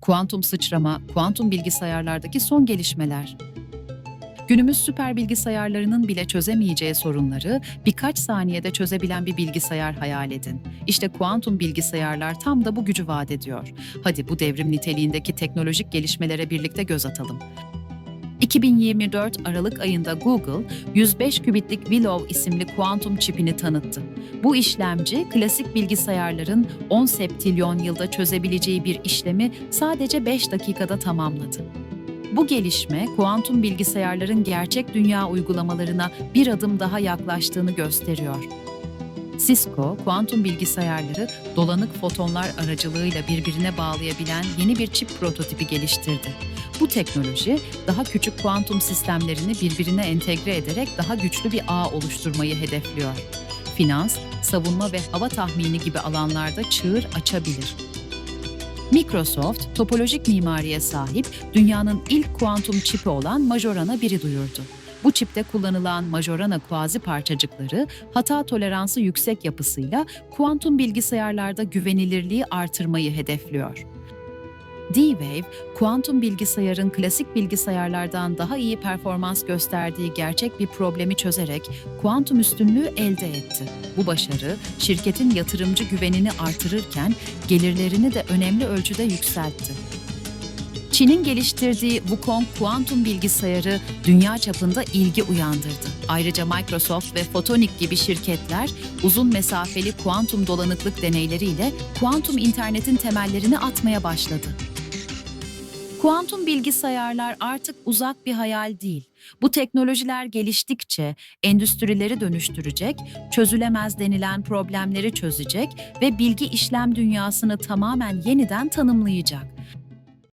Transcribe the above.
Kuantum sıçrama, kuantum bilgisayarlardaki son gelişmeler. Günümüz süper bilgisayarlarının bile çözemeyeceği sorunları birkaç saniyede çözebilen bir bilgisayar hayal edin. İşte kuantum bilgisayarlar tam da bu gücü vaat ediyor. Hadi bu devrim niteliğindeki teknolojik gelişmelere birlikte göz atalım. 2024 Aralık ayında Google, 105 kübitlik Willow isimli kuantum çipini tanıttı. Bu işlemci, klasik bilgisayarların 10 septilyon yılda çözebileceği bir işlemi sadece 5 dakikada tamamladı. Bu gelişme, kuantum bilgisayarların gerçek dünya uygulamalarına bir adım daha yaklaştığını gösteriyor. Cisco, kuantum bilgisayarları dolanık fotonlar aracılığıyla birbirine bağlayabilen yeni bir çip prototipi geliştirdi. Bu teknoloji, daha küçük kuantum sistemlerini birbirine entegre ederek daha güçlü bir ağ oluşturmayı hedefliyor. Finans, savunma ve hava tahmini gibi alanlarda çığır açabilir. Microsoft, topolojik mimariye sahip dünyanın ilk kuantum çipi olan Majorana 1'i duyurdu. Bu çipte kullanılan Majorana kuazi parçacıkları hata toleransı yüksek yapısıyla kuantum bilgisayarlarda güvenilirliği artırmayı hedefliyor. D-Wave, kuantum bilgisayarın klasik bilgisayarlardan daha iyi performans gösterdiği gerçek bir problemi çözerek kuantum üstünlüğü elde etti. Bu başarı, şirketin yatırımcı güvenini artırırken gelirlerini de önemli ölçüde yükseltti. Çin'in geliştirdiği Wukong kuantum bilgisayarı dünya çapında ilgi uyandırdı. Ayrıca Microsoft ve Photonic gibi şirketler uzun mesafeli kuantum dolanıklık deneyleriyle kuantum internetin temellerini atmaya başladı. Kuantum bilgisayarlar artık uzak bir hayal değil. Bu teknolojiler geliştikçe endüstrileri dönüştürecek, çözülemez denilen problemleri çözecek ve bilgi işlem dünyasını tamamen yeniden tanımlayacak.